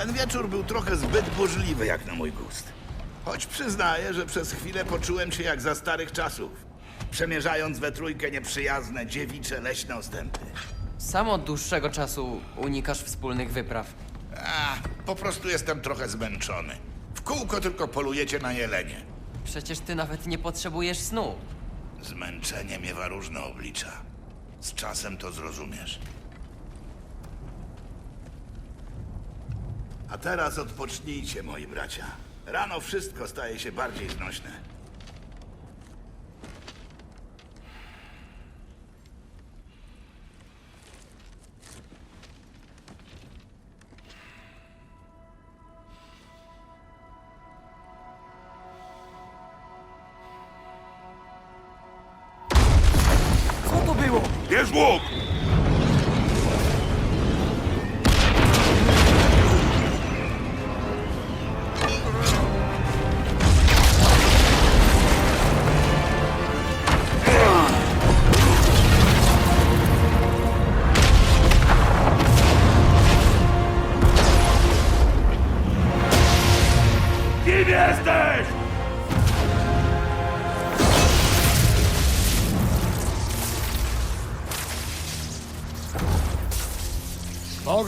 Ten wieczór był trochę zbyt burzliwy jak na mój gust. Choć przyznaję, że przez chwilę poczułem się jak za starych czasów, przemierzając we trójkę nieprzyjazne, dziewicze, leśne ostępy. Sam od dłuższego czasu unikasz wspólnych wypraw. A, po prostu jestem trochę zmęczony. W kółko tylko polujecie na jelenie. Przecież ty nawet nie potrzebujesz snu. Zmęczenie miewa różne oblicza. Z czasem to zrozumiesz. A teraz odpocznijcie, moi bracia. Rano wszystko staje się bardziej znośne.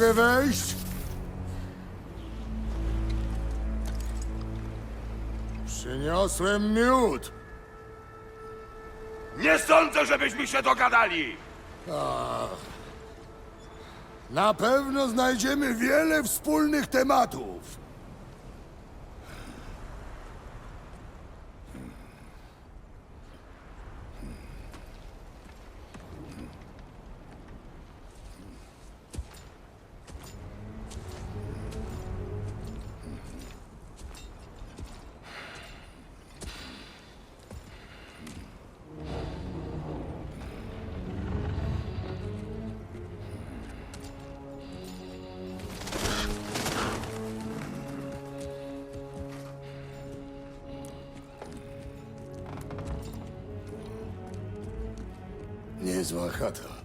Mogę wejść? Przyniosłem miód. Nie sądzę, żebyśmy się dogadali! Na pewno znajdziemy wiele wspólnych tematów. із Вахата.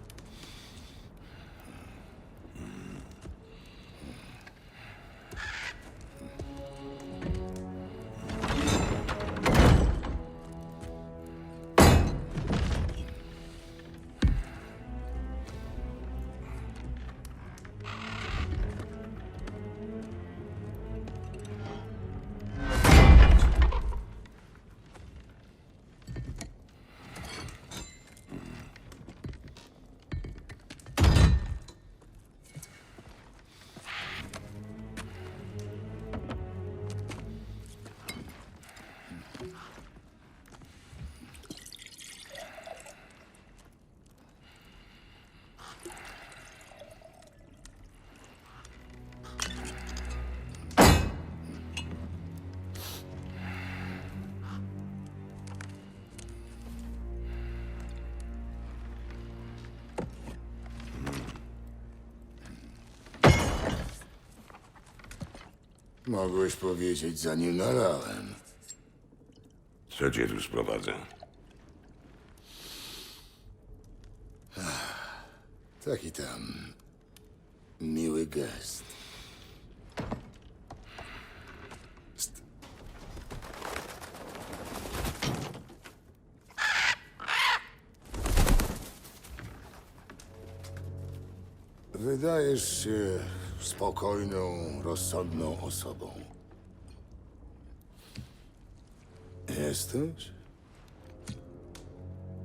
Mogłeś powiedzieć, zanim nalałem. Co cię tu sprowadza? Taki tam miły gest. St- Wydajesz się spokojną, rozsądną osobą. Jesteś?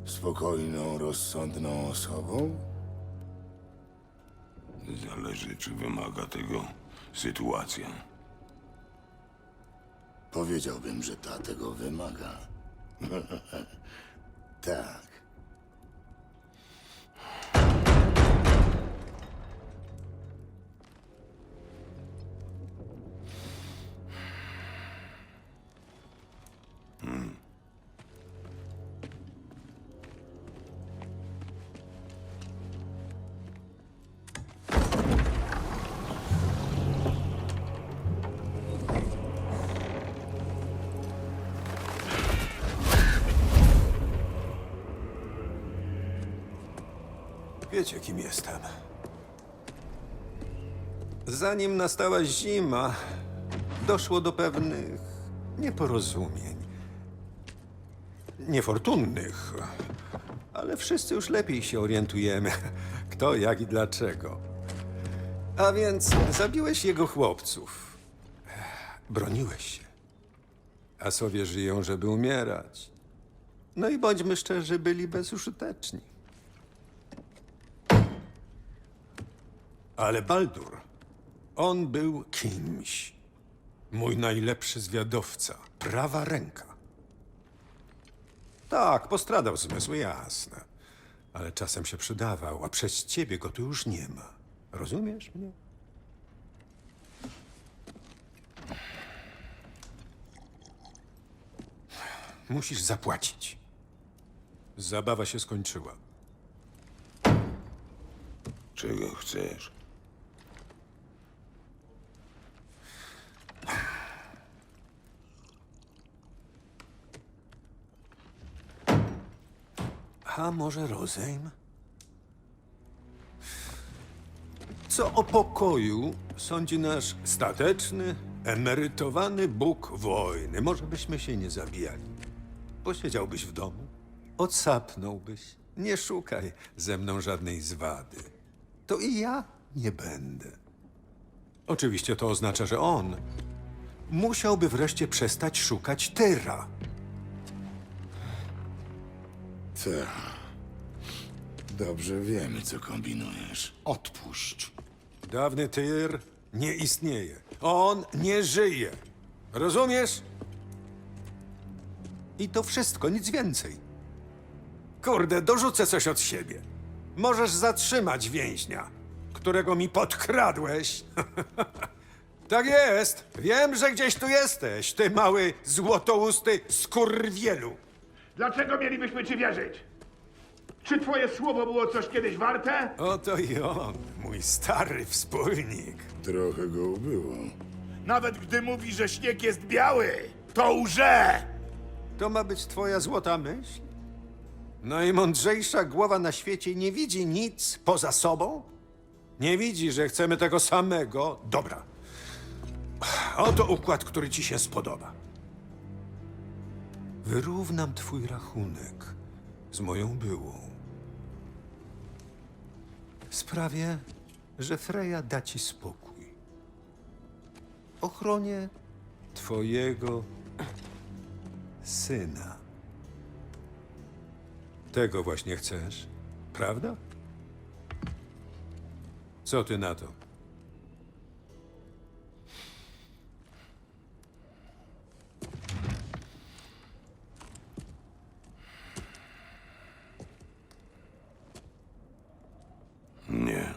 Spokojną, rozsądną osobą? Zależy, czy wymaga tego sytuacja. Powiedziałbym, że ta tego wymaga. tak. Wiecie, kim jestem. Zanim nastała zima, doszło do pewnych nieporozumień. Niefortunnych, ale wszyscy już lepiej się orientujemy, kto, jak i dlaczego. A więc zabiłeś jego chłopców. Broniłeś się. A sobie żyją, żeby umierać. No i bądźmy szczerzy, byli bezużyteczni. Ale Baldur, on był kimś. Mój najlepszy zwiadowca, prawa ręka. Tak, postradał zmysły, jasne. Ale czasem się przydawał, a przez ciebie go tu już nie ma. Rozumiesz mnie? Musisz zapłacić. Zabawa się skończyła. Czego chcesz? A może rozejm? Co o pokoju sądzi nasz stateczny, emerytowany Bóg wojny? Może byśmy się nie zabijali. Posiedziałbyś w domu, odsapnąłbyś. Nie szukaj ze mną żadnej zwady. To i ja nie będę. Oczywiście to oznacza, że on musiałby wreszcie przestać szukać Tyra. Tak. Dobrze wiemy, co kombinujesz. Odpuść. Dawny Tyr nie istnieje. On nie żyje. Rozumiesz? I to wszystko, nic więcej. Kurde, dorzucę coś od siebie. Możesz zatrzymać więźnia, którego mi podkradłeś. tak jest. Wiem, że gdzieś tu jesteś, ty mały złotousty skurwielu. Dlaczego mielibyśmy ci wierzyć? Czy twoje słowo było coś kiedyś warte? Oto i on, mój stary wspólnik. Trochę go było. Nawet gdy mówi, że śnieg jest biały, to łże! To ma być twoja złota myśl? Najmądrzejsza głowa na świecie nie widzi nic poza sobą? Nie widzi, że chcemy tego samego? Dobra. Oto układ, który ci się spodoba. Wyrównam twój rachunek z moją byłą. Sprawię, że Freja da ci spokój. Ochronię twojego syna. Tego właśnie chcesz, prawda? Co ty na to? Nie.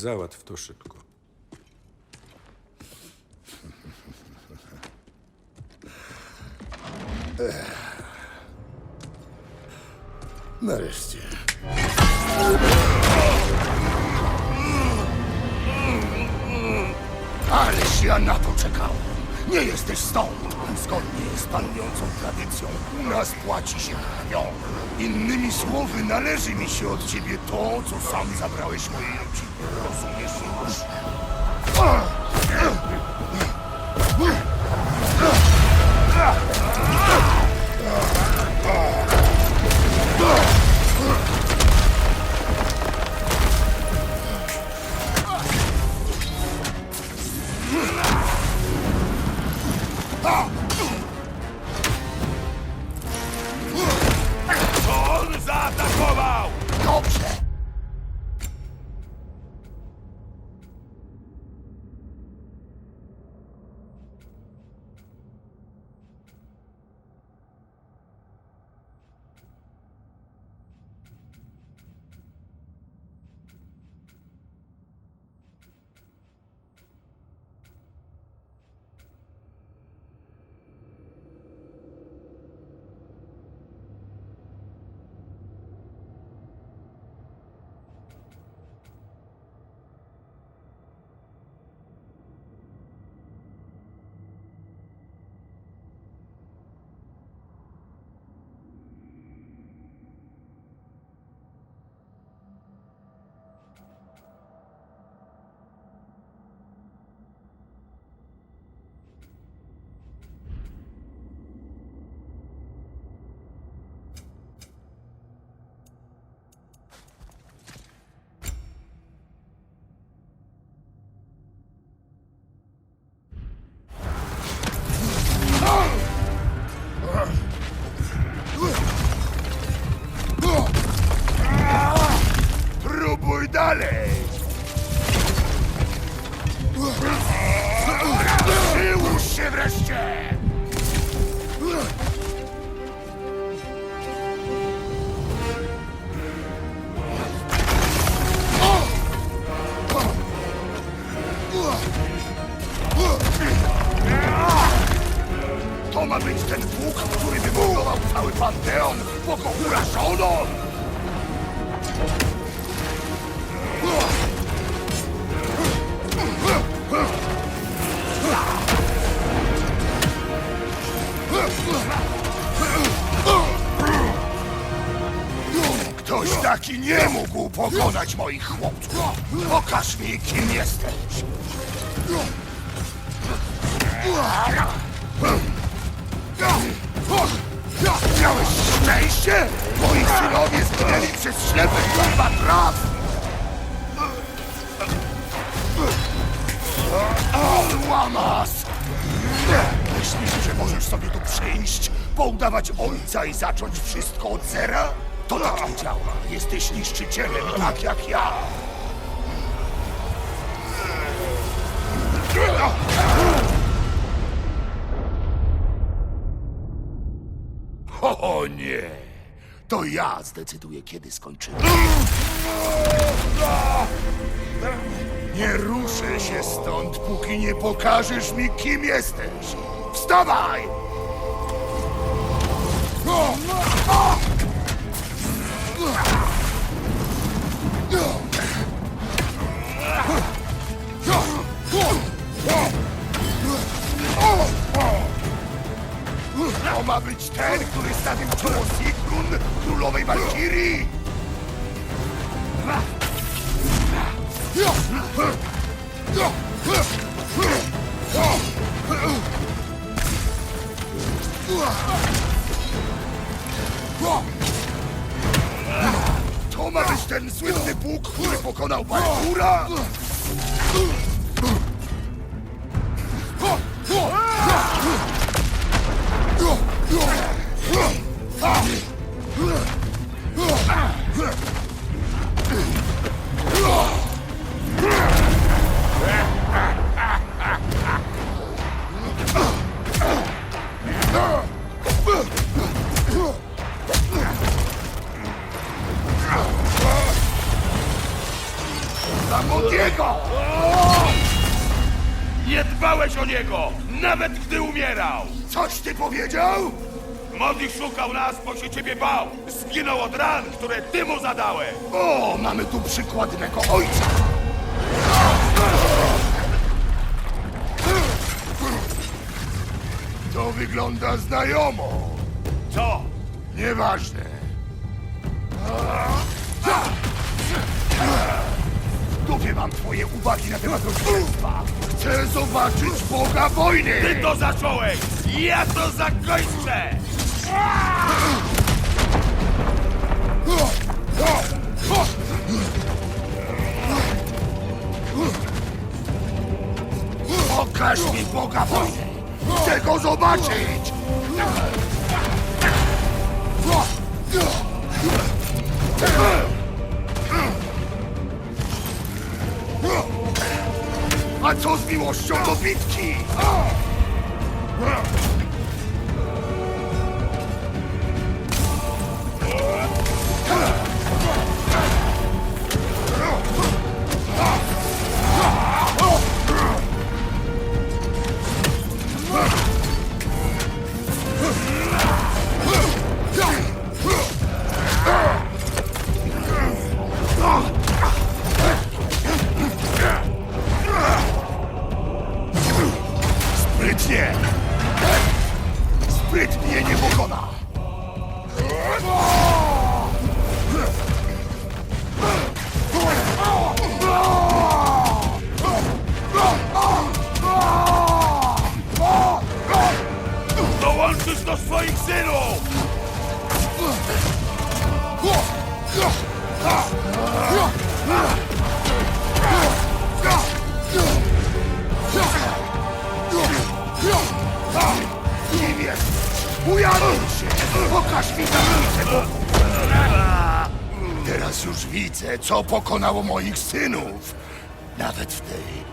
Załatw to szybko. Nareszcie. Ależ ja na to czekałem. Nie jesteś stąd. Zgodnie z panującą tradycją, u nas płaci się krwią. Innymi słowy, należy mi się od ciebie to, co sam zabrałeś mojej rodzinie. Rozumiesz już? ¡Dale! Mógł pokonać moich chłopców. Pokaż mi, kim jesteś. Miałeś szczęście? Moi synowie zginęli przez ślepy kurwa traf! Łamas! Myślisz, że możesz sobie tu przyjść, poudawać ojca i zacząć wszystko od zera? To tak nie działa. Jesteś niszczycielem, tak jak ja. O nie! To ja zdecyduję, kiedy skończymy. Nie ruszę się stąd, póki nie pokażesz mi, kim jesteś. Wstawaj! To ma być ten, który stawił czoło Sigrun, królowej Walkirii! To ma być ten słynny Bóg, który pokonał Baltura! Za Modiego! Nie dbałeś o niego, nawet gdy umierał! Coś ty powiedział? Modi szukał nas, bo się ciebie bał. Zginął od ran, które ty mu zadałeś. O, mamy tu przykład mego ojca. To wygląda znajomo. Co? Nieważne. Dupie mam twoje uwagi na temat rozwiązstwa. Chcę zobaczyć Boga wojny! Ty to zacząłeś! Ja to zakończę! Pokaż mi Boga wojny! Chcę go zobaczyć! A co z miłością do bitki? widzę, co pokonało moich synów. Nawet w tej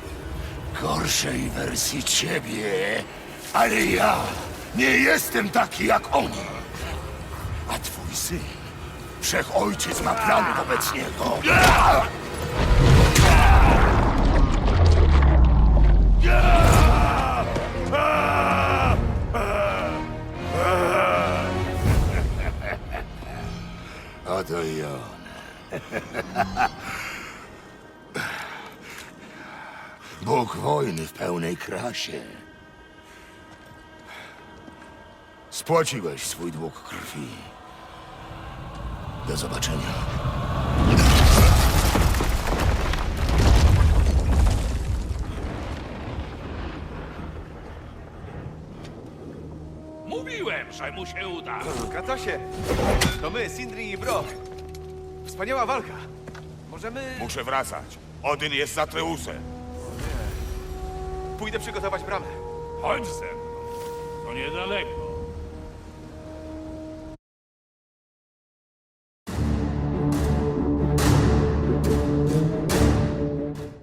gorszej wersji ciebie. Ale ja nie jestem taki jak oni. A twój syn, wszechojciec ma plany wobec niego. Oto ja. Bóg wojny w pełnej krasie. Spłaciłeś swój dług krwi. Do zobaczenia. Mówiłem, że mu się uda. Kratosie, to my, Sindri i Bro. Wspaniała walka. Możemy... Muszę wracać. Odyn jest za Treusem. Pójdę przygotować bramę. Chodź ze mną. To niedaleko.